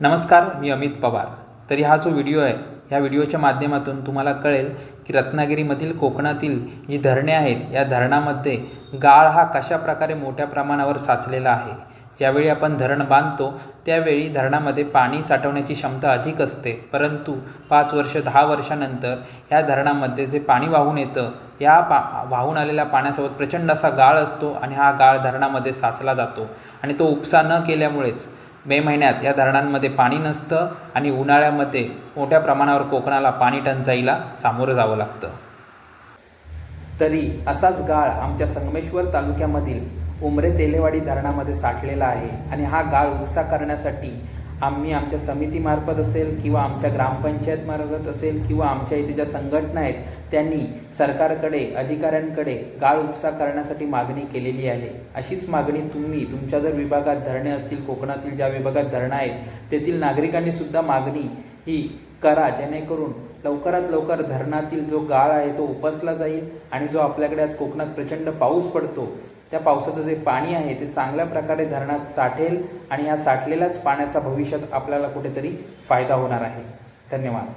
नमस्कार मी अमित पवार. तरी हा जो व्हिडिओ आहे ह्या व्हिडिओच्या माध्यमातून तुम्हाला कळेल की रत्नागिरीमधील कोकणातील जी धरणे आहेत या धरणामध्ये गाळ हा कशा प्रकारे मोठ्या प्रमाणावर साचलेला आहे. ज्यावेळी आपण धरण बांधतो त्यावेळी धरणामध्ये पाणी साठवण्याची क्षमता अधिक असते. परंतु पाच वर्ष दहा वर्षानंतर या धरणामध्ये जे पाणी वाहून येतं या पा वाहून आलेल्या पाण्यासोबत प्रचंड असा गाळ असतो आणि हा गाळ धरणामध्ये साचला जातो. आणि तो उपसा न केल्यामुळेच मे महिन्यात या धरणांमध्ये पाणी नसतं आणि उन्हाळ्यामध्ये मोठ्या प्रमाणावर कोकणाला पाणी टंचाईला सामोरं जावं लागतं. तरी असाच गाळ आमच्या संगमेश्वर तालुक्यामधील उमरे तेलेवाडी धरणामध्ये साठलेला आहे आणि हा गाळ उपसा करण्यासाठी आम्ही आमच्या समितीमार्फत असेल किंवा आमच्या ग्रामपंचायत मार्फत असेल किंवा आमच्या इथे ज्या संघटना आहेत त्यांनी सरकारकडे अधिकाऱ्यांकडे गाळ उपसा करण्यासाठी मागणी केलेली आहे. अशीच मागणी तुम्ही तुमच्या जर विभागात धरणे असतील कोकणातील ज्या विभागात धरणं आहेत तेथील नागरिकांनी सुद्धा मागणी ही करा जेणेकरून लवकरात लवकर धरणातील जो गाळ आहे तो उपसला जाईल आणि जो आपल्याकडे आज कोकणात प्रचंड पाऊस पडतो त्या पावसाचं जे पाणी आहे ते चांगल्या प्रकारे धरणात साठेल आणि या साठलेल्याच पाण्याचा भविष्यात आपल्याला कुठेतरी फायदा होणार आहे. धन्यवाद.